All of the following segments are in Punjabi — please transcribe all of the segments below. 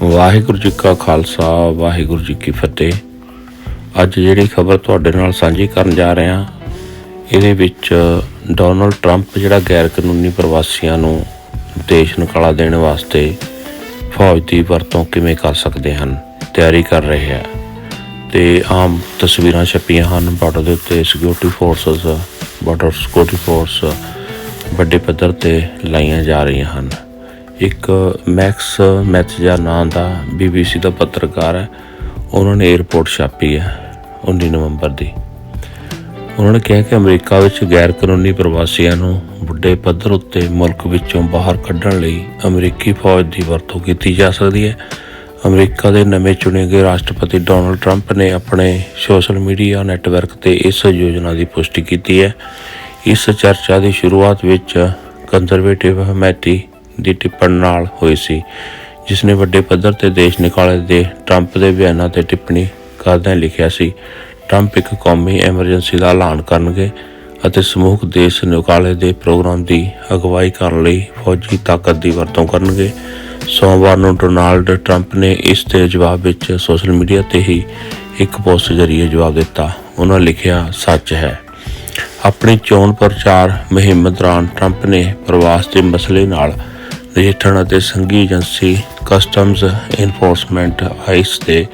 ਵਾਹਿਗੁਰੂ ਜੀ ਕਾ ਖਾਲਸਾ, ਵਾਹਿਗੁਰੂ ਜੀ ਕੀ ਫਤਿਹ। ਅੱਜ ਜਿਹੜੀ ਖਬਰ ਤੁਹਾਡੇ ਨਾਲ ਸਾਂਝੀ ਕਰਨ ਜਾ ਰਹੇ ਹਾਂ ਇਹਦੇ ਵਿੱਚ ਡੋਨਲਡ ਟਰੰਪ ਜਿਹੜਾ ਗੈਰ ਕਾਨੂੰਨੀ ਪ੍ਰਵਾਸੀਆਂ ਨੂੰ ਦੇਸ਼ ਨਿਕਾਲਾ ਦੇਣ ਵਾਸਤੇ ਫੌਜ ਦੀ ਵਰਤੋਂ ਕਿਵੇਂ ਕਰ ਸਕਦੇ ਹਨ, ਤਿਆਰੀ ਕਰ ਰਹੇ ਹੈ। ਤੇ ਆਮ ਤਸਵੀਰਾਂ ਛਪੀਆਂ ਹਨ ਬਾਰਡਰ ਦੇ ਉੱਤੇ security forces border security force ਵੱਡੇ ਪੱਧਰ ਤੇ ਲਾਈਆਂ ਜਾ ਰਹੀਆਂ ਹਨ। ਇੱਕ ਮੈਕਸ ਮੈਥਜਾ ਨਾਂ ਦਾ ਬੀਬੀਸੀ ਦਾ ਪੱਤਰਕਾਰ ਹੈ। ਉਹਨਾਂ ਨੇ 에ਅਰਪੋਰਟ ਛਾਪੀ ਹੈ 19 ਨਵੰਬਰ ਦੀ। ਉਹਨਾਂ ਨੇ ਕਿਹਾ ਕਿ ਅਮਰੀਕਾ ਵਿੱਚ ਗੈਰ ਕਾਨੂੰਨੀ ਪ੍ਰਵਾਸੀਆਂ ਨੂੰ ਵੱਡੇ ਪੱਧਰ ਉੱਤੇ ਮੁਲਕ ਵਿੱਚੋਂ ਬਾਹਰ ਕੱਢਣ ਲਈ ਅਮਰੀਕੀ ਫੌਜ ਦੀ ਵਰਤੋਂ ਕੀਤੀ ਜਾ ਸਕਦੀ ਹੈ। ਅਮਰੀਕਾ ਦੇ ਨਵੇਂ ਚੁਣੇ ਗਏ ਰਾਸ਼ਟਰਪਤੀ ਡੋਨਲਡ ਟਰੰਪ ਨੇ ਆਪਣੇ ਸੋਸ਼ਲ ਮੀਡੀਆ ਨੈਟਵਰਕ ਤੇ ਇਸ ਯੋਜਨਾ ਦੀ ਪੁਸ਼ਟੀ ਕੀਤੀ ਹੈ। ਇਸ ਚਰਚਾ ਦੀ ਸ਼ੁਰੂਆਤ ਵਿੱਚ ਕੰਜ਼ਰਵੇਟਿਵ ਹਮਾਇਤੀ ਦੀ ਟਿੱਪਣ ਨਾਲ ਹੋਈ ਸੀ ਜਿਸ ਨੇ ਵੱਡੇ ਪੱਧਰ ਤੇ ਦੇਸ਼ ਨਿਕਾਲੇ ਦੇ ਟਰੰਪ ਦੇ ਬਿਆਨਾਂ ਤੇ ਟਿੱਪਣੀ ਕਰਦਿਆਂ ਲਿਖਿਆ ਸੀ ਟਰੰਪ ਇੱਕ ਕੌਮੀ ਐਮਰਜੈਂਸੀ ਦਾ ਐਲਾਨ ਕਰਨਗੇ ਅਤੇ ਸਮੂਹਕ ਦੇਸ਼ ਨਿਕਾਲੇ ਦੇ ਪ੍ਰੋਗਰਾਮ ਦੀ ਅਗਵਾਈ ਕਰਨ ਲਈ ਫੌਜੀ ਤਾਕਤ ਦੀ ਵਰਤੋਂ ਕਰਨਗੇ। ਸੋਮਵਾਰ ਨੂੰ ਡੋਨਾਲਡ ਟਰੰਪ ਨੇ ਇਸ ਦੇ ਜਵਾਬ ਵਿੱਚ ਸੋਸ਼ਲ ਮੀਡੀਆ ਤੇ ਹੀ ਇੱਕ ਪੋਸਟ ਜ਼ਰੀਏ ਜਵਾਬ ਦਿੱਤਾ। ਉਹਨਾਂ ਲਿਖਿਆ, ਸੱਚ ਹੈ। ਆਪਣੀ ਚੋਣ ਪ੍ਰਚਾਰ ਮੁਹਿੰਮ ਦੌਰਾਨ ਟਰੰਪ ਨੇ ਪ੍ਰਵਾਸ ਦੇ ਮਸਲੇ ਨਾਲ ਨਜਿੱਠਣ ਅਤੇ ਸੰਘੀ ਏਜੰਸੀ ਕਸਟਮਸ ਇਨਫੋਰਸਮੈਂਟ ਆਈਸ ਦੇ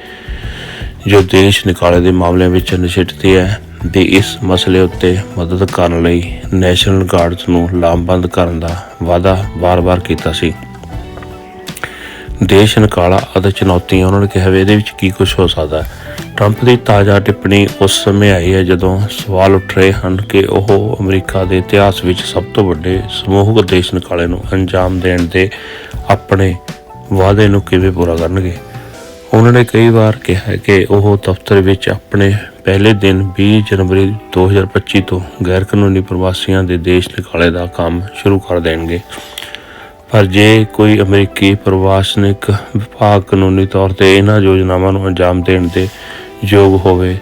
ਜੋ ਦੇਸ਼ ਨਿਕਾਲੇ ਦੇ ਮਾਮਲਿਆਂ ਵਿੱਚ ਨਜਿੱਠਦੀ ਹੈ, ਦੇ ਇਸ ਮਸਲੇ ਉੱਤੇ ਮਦਦ ਕਰਨ ਲਈ ਨੈਸ਼ਨਲ ਗਾਰਡਸ ਨੂੰ ਲਾਮਬੰਦ ਕਰਨ ਦਾ ਵਾਅਦਾ ਵਾਰ-ਵਾਰ ਕੀਤਾ ਸੀ। ਦੇਸ਼ ਨਕਾਲਾ ਅਤੇ ਚੁਣੌਤੀਆਂ, ਉਹਨਾਂ ਨੇ ਕਿਹਾ ਵੀ ਇਹਦੇ ਵਿੱਚ ਕੀ ਕੁਝ ਹੋ ਸਕਦਾ ਟਰੰਪ ਦੀ ਤਾਜ਼ਾ ਟਿੱਪਣੀ ਉਸ ਸਮੇਂ ਆਈ ਹੈ ਜਦੋਂ ਸਵਾਲ ਉੱਠ ਰਹੇ ਹਨ ਕਿ ਉਹ ਅਮਰੀਕਾ ਦੇ ਇਤਿਹਾਸ ਵਿੱਚ ਸਭ ਤੋਂ ਵੱਡੇ ਸਮੂਹਕ ਦੇਸ਼ ਨਿਕਾਲੇ ਨੂੰ ਅੰਜਾਮ ਦੇਣ ਦੇ ਆਪਣੇ ਵਾਅਦੇ ਨੂੰ ਕਿਵੇਂ ਪੂਰਾ ਕਰਨਗੇ। ਉਹਨਾਂ ਨੇ ਕਈ ਵਾਰ ਕਿਹਾ ਕਿ ਉਹ ਦਫ਼ਤਰ ਵਿੱਚ ਆਪਣੇ ਪਹਿਲੇ ਦਿਨ 20 ਜਨਵਰੀ 2025 ਤੋਂ ਗੈਰ ਕਾਨੂੰਨੀ ਪ੍ਰਵਾਸੀਆਂ ਦੇ ਦੇਸ਼ ਨਿਕਾਲੇ ਦਾ ਕੰਮ ਸ਼ੁਰੂ ਕਰ ਦੇਣਗੇ। ਪਰ ਜੇ ਕੋਈ ਅਮਰੀਕੀ ਪ੍ਰਵਾਸਨਿਕ ਵਿਭਾਗ ਕਾਨੂੰਨੀ ਤੌਰ ਤੇ ਇਹਨਾਂ ਯੋਜਨਾਵਾਂ ਨੂੰ ਅੰਜਾਮ ਦੇਣ ਦੇ ਯੋਗ ਹੋਵੇ,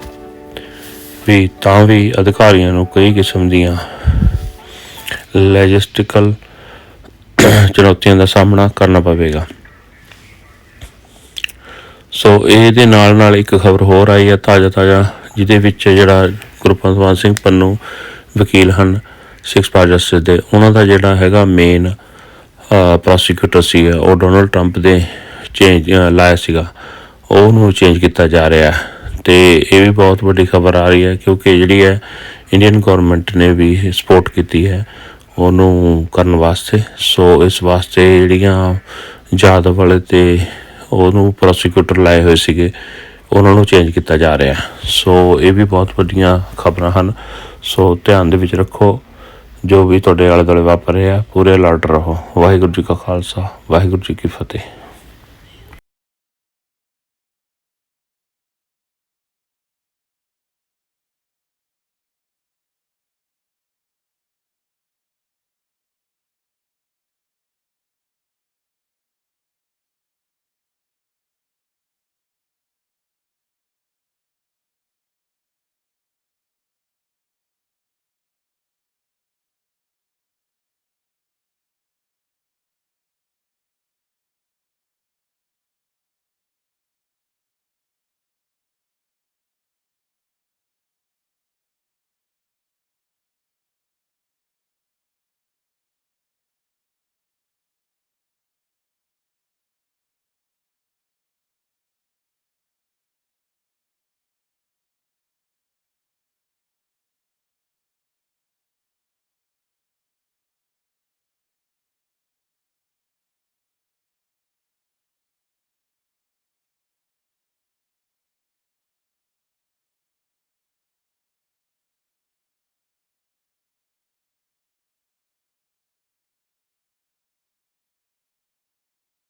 ਵੀ ਤਾਂ ਵੀ ਅਧਿਕਾਰੀਆਂ ਨੂੰ ਕਈ ਕਿਸਮ ਦੀਆਂ ਲੈਜਿਸਟਿਕਲ ਚੁਣੌਤੀਆਂ ਦਾ ਸਾਹਮਣਾ ਕਰਨਾ ਪਵੇਗਾ। ਸੋ ਇਹਦੇ ਨਾਲ ਨਾਲ ਇੱਕ ਖਬਰ ਹੋਰ ਆਈ ਹੈ ਤਾਜ਼ਾ ਤਾਜ਼ਾ, ਜਿਹਦੇ ਵਿੱਚ ਜਿਹੜਾ ਗੁਰਪ੍ਰਵੰਤ ਸਿੰਘ ਪੰਨੂ ਵਕੀਲ ਹਨ, ਸਿਕਸ ਪਾਰ ਜਸਟਿਸ ਦੇ। ਉਹਨਾਂ ਦਾ ਜਿਹੜਾ ਹੈਗਾ ਮੇਨ ਪ੍ਰੋਸੀਕਿਊਟਰ ਸੀ ਉਹ ਡੋਨਲਡ ਟਰੰਪ ਦੇ ਚੇਂਜ ਲਾਇਆ ਸੀਗਾ। ਉਹਨੂੰ ਚੇਂਜ ਕੀਤਾ ਜਾ ਰਿਹਾ। ਹੈ ਤੇ ਇਹ ਵੀ ਬਹੁਤ ਵੱਡੀ ਖਬਰ ਆ ਰਹੀ ਹੈ, ਕਿਉਂਕਿ ਜਿਹੜੀ ਹੈ ਇੰਡੀਅਨ ਗਵਰਨਮੈਂਟ ਨੇ ਵੀ ਸਪੋਰਟ ਕੀਤੀ ਹੈ ਉਹਨੂੰ ਕਰਨ ਵਾਸਤੇ। ਸੋ ਇਸ ਵਾਸਤੇ ਜਿਹੜੀਆਂ ਯਾਦਵ ਵਾਲੇ ਤੇ ਉਹਨੂੰ ਪ੍ਰੋਸੀਕਿਊਟਰ ਲਾਏ ਹੋਏ ਸੀਗੇ, ਉਹਨਾਂ ਨੂੰ ਚੇਂਜ ਕੀਤਾ ਜਾ ਰਿਹਾ। ਸੋ ਇਹ ਵੀ ਬਹੁਤ ਵੱਡੀਆਂ ਖਬਰਾਂ ਹਨ। ਸੋ ਧਿਆਨ ਦੇ ਵਿੱਚ ਰੱਖੋ। ਜੋ ਵੀ ਤੁਹਾਡੇ ਆਲੇ ਦੁਆਲੇ ਵਾਪਰ ਰਿਹਾ, ਪੂਰੇ ਅਲਰਟ ਰਹੋ। ਵਾਹਿਗੁਰੂ ਜੀ ਕਾ ਖਾਲਸਾ, ਵਾਹਿਗੁਰੂ ਜੀ ਕੀ ਫਤਿਹ।